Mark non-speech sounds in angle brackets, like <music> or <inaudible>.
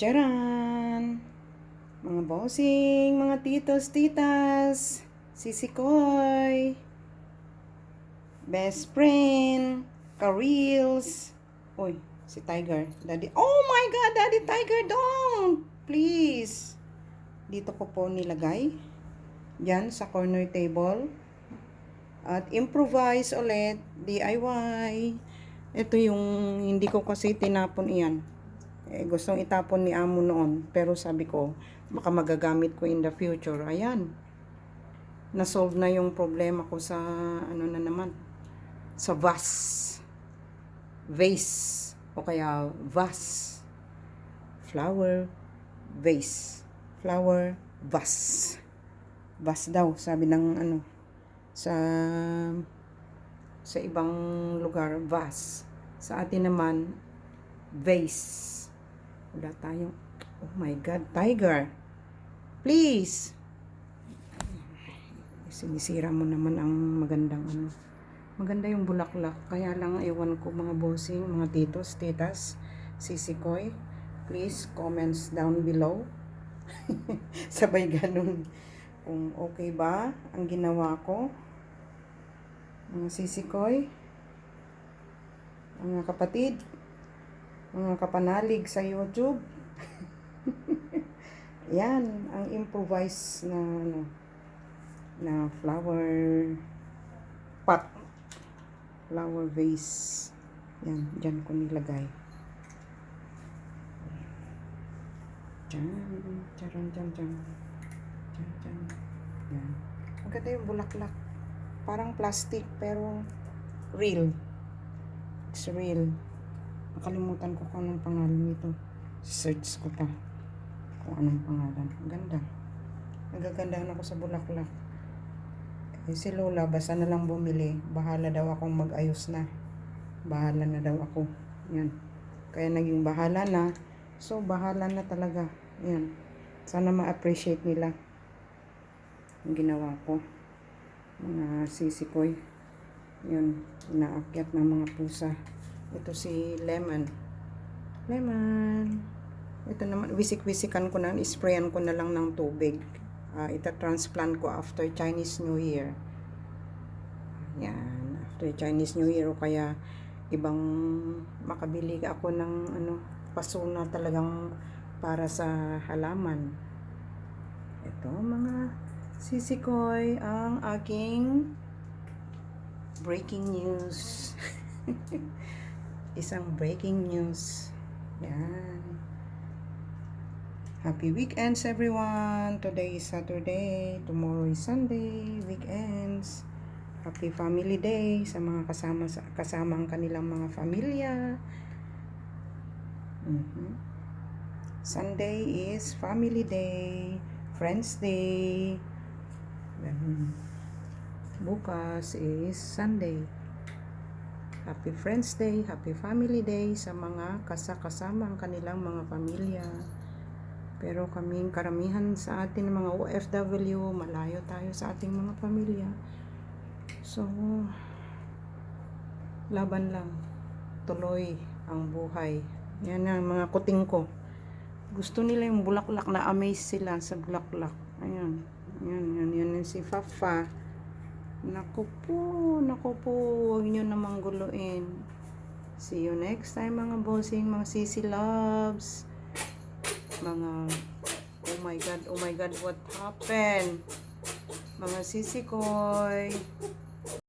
Charan! Mga bossing, mga titos, titas, sisikoy, best friend, ka-reels. Uy, si Tiger. Daddy, oh my God, Daddy Tiger, don't! Please. Dito ko po nilagay. Diyan, sa corner table. At improvise ulit, DIY. Ito yung hindi ko kasi tinapon iyan. Eh, gustong itapon ni amo noon. Pero sabi ko, baka magagamit ko in the future. Ayan. Na-solve na yung problema ko sa, ano na naman, sa vase. Vase. O kaya vase. Flower vase. Flower vase. Vase daw, sabi ng ano, sa sa ibang lugar, vase. Sa atin naman, vase. Wala tayong, oh my God, tiger. Please. Sinisira mo naman ang magandang ano. Maganda yung bulaklak. Kaya lang, ewan ko mga bossing, mga titos, titas, sisikoy. Please, comments down below. <laughs> Sabay ganun. Kung okay ba ang ginawa ko. Mga sisikoy. Mga kapatid mga kapanalig sa YouTube. <laughs> Yan, ang improvise na ano, na flower pot. Flower vase. Yan, dyan ko nilagay. Dyan, dyan, dyan, dyan. Dyan, dyan. Yan. Maganda yung bulaklak. Parang plastic, pero real. It's real. Nakalimutan ko kung anong pangalan nito. Search ko pa. Kung anong pangalan. Ang ganda. Nagagandahan ako sa bulaklak. Eh, si Lola, basta na lang bumili. Bahala daw akong mag-ayos na. Bahala na daw ako. Yan. Kaya naging bahala na. So, bahala na talaga. Yan. Sana ma-appreciate nila ang ginawa ko. Mga sisikoy. Yun. Inaakyat ng mga pusa. Ito si Lemon. Lemon. Ito naman, wisik-wisikan ko na, isprayan ko na lang ng tubig. Uh, ita transplant ko after Chinese New Year. Yan, after Chinese New Year o kaya ibang makabili ako ng ano, paso na talagang para sa halaman. Ito mga sisikoy ang aking breaking news. <laughs> isang breaking news. Yan. Happy weekends everyone. Today is Saturday, tomorrow is Sunday, weekends. Happy family day sa mga kasama kasama ang kanilang mga pamilya. Mm-hmm. Sunday is family day, friends day. Then, bukas is Sunday. Happy Friends Day, Happy Family Day sa mga kasakasama ang kanilang mga pamilya. Pero kaming karamihan sa atin mga OFW, malayo tayo sa ating mga pamilya. So, laban lang. Tuloy ang buhay. Yan ang mga kuting ko. Gusto nila yung bulaklak na amaze sila sa bulaklak. Ayan. Yan, yan, yan, yan si Fafa. Naku po, naku po, huwag nyo namang guluin. See you next time mga bossing, mga sisi loves. Mga, oh my god, oh my god, what happened? Mga sisi koy.